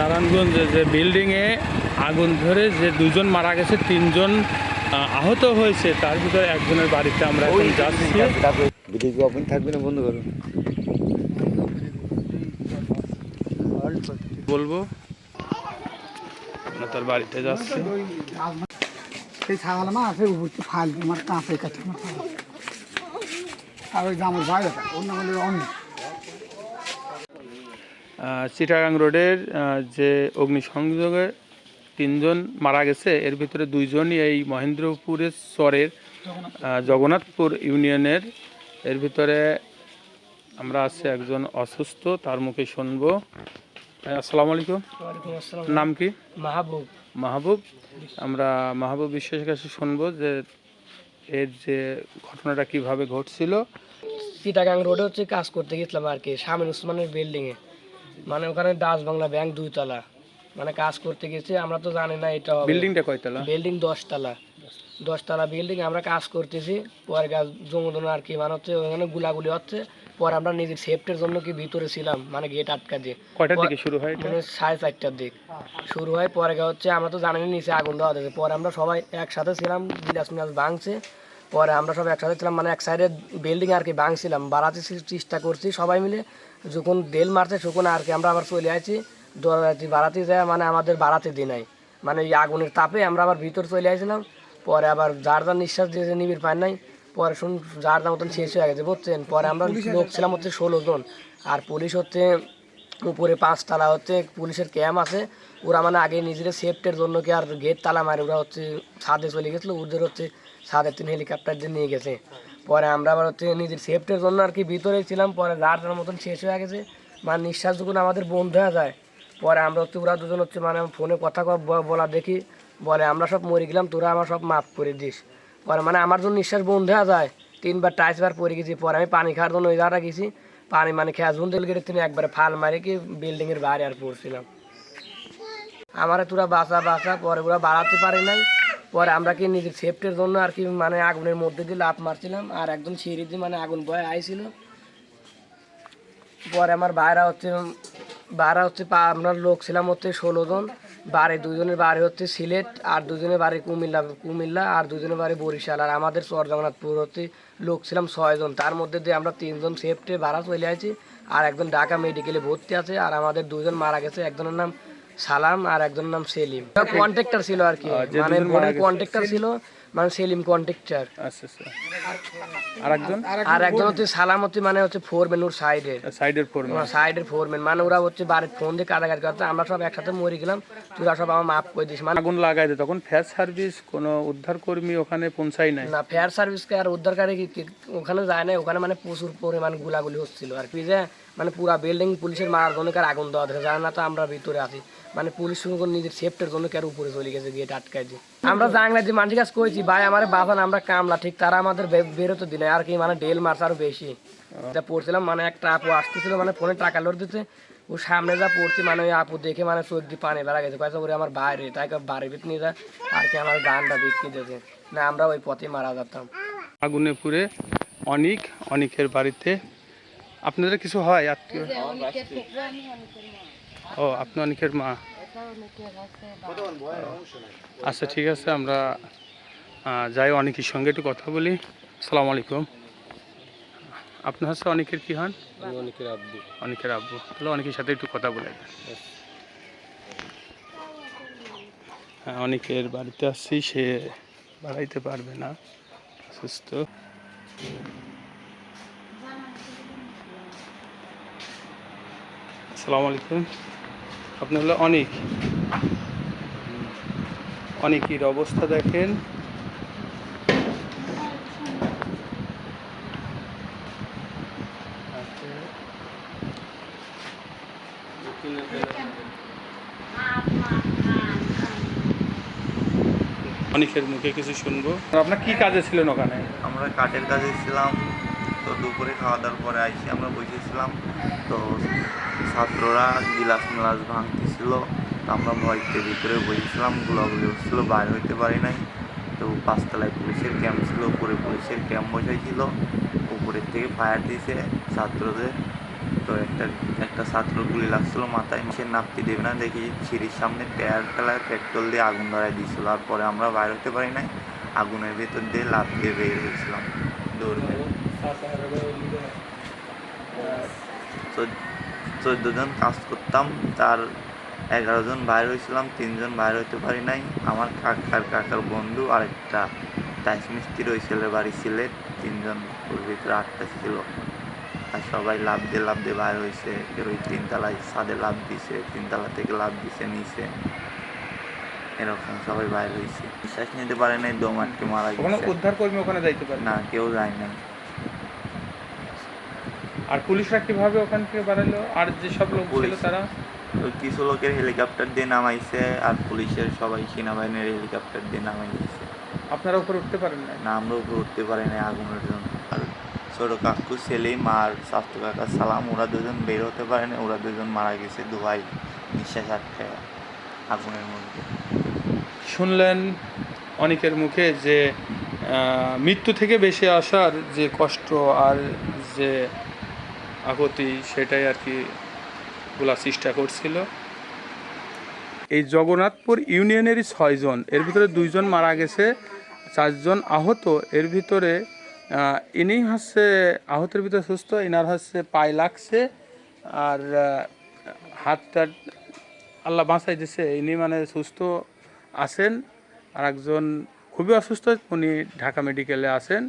নারায়ণগঞ্জে যে বিল্ডিংয়ে আগুন ধরে যে দুজন মারা গেছে তিনজন আহত হয়েছে তার ভিতরে একজনের বাড়িতে আমরা এখন যাচ্ছি। ওপেন থাকবে না বন্ধ করো বলব আমরা তার বাড়িতে যাচ্ছি। সেই ছাগল মা আছে উপরতে ফাল আমার কাঁপে কাছে। আর ওই যে আমার ভাই ওর নাম হলো চিটাগাং রোডের যে অগ্নিসংযোগে তিনজন মারা গেছে এর ভিতরে দুইজনই এই মহেন্দ্রপুরের চরের জগন্নাথপুর ইউনিয়নের। এর ভিতরে আমরা আছি একজন অসুস্থ তার মুখে শুনব। আসসালামু আলাইকুম। নাম কি? মাহবুব। মাহবুব। আমরা মাহবুব বিশ্বাসের কাছে শুনব যে এর যে ঘটনাটা কীভাবে ঘটছিল। চিটাগাং রোডে হচ্ছে কাজ করতে গেছিলাম আর কি শামিন উসমানের বিল্ডিংয়ে মানে ওখানে ডাচ বাংলা ব্যাংক দুইতলা। মানে কাজ করতে গেছি আমরা তো জানি না এটা বিল্ডিংটা কয়তলা? বিল্ডিং দশতলা। দশতলা বিল্ডিং আমরা কাজ করতেছি পরে গাছ জমুদন আর কি মানে হচ্ছে ওখানে গুলাগুলি হচ্ছে পরে আমরা নিজের সেফটির জন্য কি ভিতরে ছিলাম মানে গেট আটকা দিয়ে। কয়টার দিকে শুরু হয় মানে সাড়ে চারটার দিক। শুরু হয় পরে গা হচ্ছে আমরা তো জানি না নিচে আগুন দেওয়া পরে আমরা সবাই একসাথে ছিলাম বিলাস মিলাস ভাঙছে। পরে আমরা সব একসাথে ছিলাম মানে এক সাইডে বিল্ডিং আর কি ভাঙছিলাম। বাড়াতে চেষ্টা করছি সবাই মিলে যখন দেল মারছে তখন আর কি আমরা আবার চলে আসছি দৌড়াতে বাড়াতে যায় মানে আমাদের বাড়াতে দিই নাই। মানে এই আগুনের তাপে আমরা আবার ভিতর চলে আসছিলাম পরে আবার যার যার নিঃশ্বাস দিয়ে নিবিড় পায় নাই পরে শুন যার যার মতন শেষ হয়ে গেছে বুঝছেন? পরে আমরা লোক ছিলাম হচ্ছে ষোলো জন। আর পুলিশ হচ্ছে উপরে পাঁচতলা হচ্ছে পুলিশের ক্যাম্প আছে। ওরা মানে আগে নিজেদের সেফটের জন্য কি আর গেট তালা মারে ওরা হচ্ছে ছাদে চলে গেছিল। ওদের হচ্ছে ছাদের তিন হেলিকপ্টার দিয়ে নিয়ে গেছে। পরে আমরা আবার হচ্ছে নিজের সেফটির জন্য আর কি ভিতরে ছিলাম, পরে যার যার মতন শেষ হয়ে গেছে মানে নিঃশ্বাস যখন আমাদের বন্ধ হয়ে যায়, পরে আমরা হচ্ছে ওরা দুজন হচ্ছে মানে ফোনে কথা বলা দেখি, বলে আমরা সব মরে গেলাম, তোরা আমার সব মাফ করে দিস। পরে মানে আমার জন্য নিঃশ্বাস বন্ধ হয়ে যায়, তিনবার টাইস বার পরে গেছি, পরে আমি পানি খাওয়ার জন্য ওই জায়গাটা গেছি, পানি মানে খেয়া ঝুন তেল তিনি একবারে ফাল মারে কি বিল্ডিংয়ের বাইরে আর পড়ছিলাম। আমার তোরা বাসা বাসা পরে ওরা বাড়াতে পারে নাই পরে আমরা কি নিজের সেফটির জন্য আর কি মানে আগুনের মধ্যে দিয়ে লাফ মারছিলাম, আর একজন সিঁড়ি দিয়ে মানে আগুন বয়ে আইছিল। পরে আমার বাইরা হচ্ছে বাইরা হচ্ছে আমরা লোক ছিলাম হচ্ছে ষোলো জন। বাড়ি দুজনের বাড়ি হচ্ছে সিলেট, আর দুজনের বাড়ি কুমিল্লা কুমিল্লা, আর দুজনের বাড়ি বরিশাল। আর আমাদের চর জগন্নাথপুর হচ্ছে লোক ছিলাম ছয়জন তার মধ্যে দিয়ে আমরা তিনজন সেফটে ভাড়া চলে আছি আর একজন ঢাকা মেডিকেলে ভর্তি আছে, আর আমাদের দুজন মারা গেছে। একজনের নাম সালাম আর একজন নাম সেলিম। কন্ট্রাক্টর ছিল আর কি। মানে কন্ট্রাক্টর ছিল। মানে সেলিম কন্ট্রাক্টর আচ্ছা। আচ্ছা হচ্ছে সালাম হচ্ছে মানে হচ্ছে ফোরম্যান ওর সাইডের সাইডের ফোরম্যান সাইডের ফোরম্যান মানে ওরা হচ্ছে বাড়ির ফোন দিয়ে কাটাকাটি করতে। আমরা সব একসাথে মরে গেলাম। তোরা সব আমার করে দিস। মানে আগুন লাগাই দেয় তখন। ফায়ার সার্ভিস কোনো উদ্ধার কর্মী ওখানে পৌঁছায় নাই? না ফায়ার সার্ভিসকে আর উদ্ধারকারী ওখানে যায় না ওখানে মানে প্রচুর পরিমাণ গুলাগুলি হচ্ছিল। আর কি যে মানে পুরা বিল্ডিং পুলিশের মারার জন্য কার আগুন দেওয়া দেখে জানে না। তো আমরা ভিতরে আছি। মানে পুলিশ নিজের সেফটের জন্য কার উপরে চলে গেছে গেট আটকাই দিয়ে। আমরা জাংলা যে মানুষের কাছে কইছি ভাই আমার বাসান আমরা কামলা ঠিক তারা আমাদের বেরোতে দিলে আর কি মানে ডেল মারছে আরও বেশি। যা পড়ছিলাম মানে একটা আপু আসতেছিল মানে ফোনে টাকা লোড দিতে ও সামনে যা পড়ছি মানে ওই আপু দেখে মানে চোখ দিয়ে পানি বেড়া গেছে কয়েছে ওরে আমার বাইরে তাই কয় বাড়ির ভিতরে নিয়ে যায় আর কি আমার গানটা বিক্রি দিয়েছে না আমরা ওই পথে মারা যেতাম। আগুনে পুড়ে অনিক অনিকের বাড়িতে। আপনাদের কিছু হয় আত্মীয়? ও আপনি অনিকের মা। আচ্ছা ঠিক আছে আমরা যাই অনেকের সঙ্গে একটু কথা বলি। সালাম আলাইকুম। আপনি হচ্ছে অনেকের কি হন অনেকের আব্বু। অনেকের আব্বু। তাহলে অনেকের সাথে একটু কথা বলে। হ্যাঁ অনেকের বাড়িতে আসছি সে বাড়াইতে পারবে না। অসুস্থ। আসসালামু আলাইকুম। আপনি হলো অনেক। অনেকের অবস্থা দেখেন। অনেকের মুখে কিছু শুনব। আপনার কি কাজে ছিলেন ওখানে? আমরা কাঠের কাজে ছিলাম। দুপুরে খাওয়া দাওয়ার পরে আইসি, আমরা বসেছিলাম। তো ছাত্ররা গিলাস মিলাস ভাঙতেছিল। আমরা ভয়তে ভিতরে বসেছিলাম গুলাগুলি হচ্ছিল, বাইরে হইতে পারি নাই। তো পাঁচতলায় পুলিশের ক্যাম্প ছিল, উপরে পুলিশের ক্যাম্প বসাইছিল। উপরের থেকে ফায়ার দিয়েছে ছাত্রদের। তো একটা একটা ছাত্র গুলি লাগছিল মাথায়, সে নাপতি দেবে না, দেখি সিঁড়ির সামনে টায়ার ফেলায় পেট্রোল দিয়ে আগুন ধরাই দিয়েছিল আর পরে আমরা বাইর হতে পারি নাই। আগুনের ভেতর দিয়ে লাফ দিয়ে বের হয়েছিলাম। দৌড় চোদ্দ জন কাজ করতাম তার এগারো জন বাইর হয়েছিলাম তিনজন বাইর হইতে পারি নাই। আমার কাকার কাকার বন্ধু আরেকটা টাইস মিস্ত্রি ওই ছেলের বাড়ি সিলেট তিনজন ওর ভিতরে আটটা ছিল। আর সবাই লাভ দিয়ে লাভ দিয়ে বাইর হয়েছে কেউ ওই তিনতলায় ছাদে লাভ দিছে তিনতলা থেকে লাভ দিছে নিচে। এরকম সবাই বাইর হয়েছে। নিঃশ্বাস নিতে পারে নাই দম আটকে মারা গেছে। উদ্ধার কর্মী ওখানে যাইতে পারে? না কেউ যায় নাই। আর পুলিশরা কীভাবে ওখান থেকে বাড়ালো? আর যেসব লোক ছিল তারা? তো কিছু লোকের হেলিকপ্টার দিয়ে নামাইছে আর পুলিশের সবাই সেনাবাহিনীর হেলিকপ্টার দিয়ে নামাই দিয়েছে। আপনারা উপরে উঠতে পারেন না না আমরা উপরে উঠতে পারি না আগুনের জন্য। আর ছোট কাকু ছেলে মার স্বাস্থ্য কাকা সালাম ওরা দুজন বের হতে পারে না ওরা দুজন মারা গেছে দুভাই নিঃশ্বাস আটকে আগুনের মধ্যে। শুনলেন অনেকের মুখে যে মৃত্যু থেকে বেশি আসার যে কষ্ট আর যে আহতি সেটাই আর কি বলার চেষ্টা করছিল। এই জগন্নাথপুর ইউনিয়নেরই ছয়জন, এর ভিতরে দুইজন মারা গেছে, চারজন আহত, এর ভিতরে ইনি হচ্ছে আহতের ভিতরে সুস্থ, ইনার হচ্ছে পায়ে লাগছে, আর হাতটা আল্লাহ বাঁচাই দিছে, ইনি মানে সুস্থ আছেন আর একজন খুবই অসুস্থ, উনি ঢাকা মেডিকেলে আছেন।